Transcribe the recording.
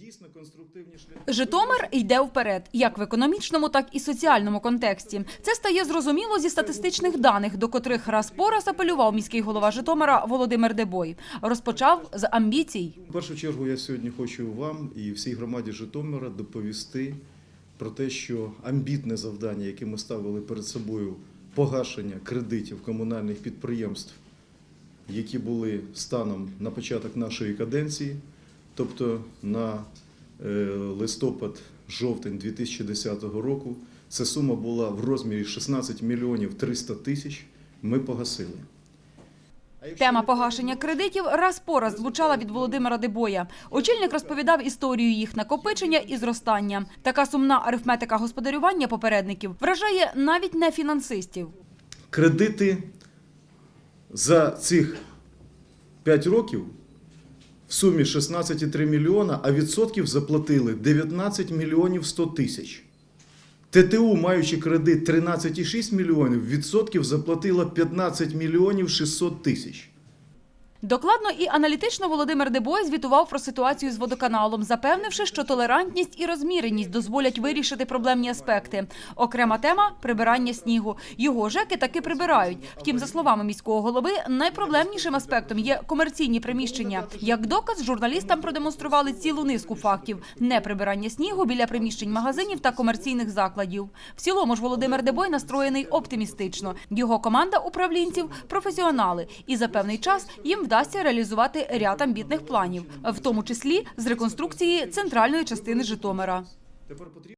Дійсно конструктивні шляхи. Житомир йде вперед, як в економічному, так і соціальному контексті. Це стає зрозуміло зі статистичних даних, до котрих раз по раз апелював міський голова Житомира Володимир Дебой. Розпочав з амбіцій. В першу чергу я сьогодні хочу вам і всій громаді Житомира доповісти про те, що амбітне завдання, яке ми ставили перед собою, погашення кредитів комунальних підприємств, які були станом на початок нашої каденції, тобто на е, листопад-жовтень 2010 року, ця сума була в розмірі 16 мільйонів 300 тисяч. Ми погасили. Тема погашення кредитів раз по раз звучала від Володимира Дебоя. Очільник розповідав історію їх накопичення і зростання. Така сумна арифметика господарювання попередників вражає навіть не фінансистів. кредити за цих 5 років в сумі 16,3 мільйона, а відсотків заплатили 19 мільйонів 100 тисяч. ТТУ, маючи кредит 13,6 мільйонів, відсотків заплатила 15 мільйонів 600 тисяч. Докладно і аналітично Володимир Дебой звітував про ситуацію з водоканалом, запевнивши, що толерантність і розміреність дозволять вирішити проблемні аспекти. Окрема тема прибирання снігу. Його жеки таки прибирають. Втім, за словами міського голови, найпроблемнішим аспектом є комерційні приміщення. Як доказ, журналістам продемонстрували цілу низку фактів: неприбирання снігу біля приміщень магазинів та комерційних закладів. В цілому ж Володимир Дебой настроєний оптимістично. Його команда управлінців професіонали, і за певний час їм вдасться реалізувати ряд амбітних планів, в тому числі з реконструкції центральної частини Житомира.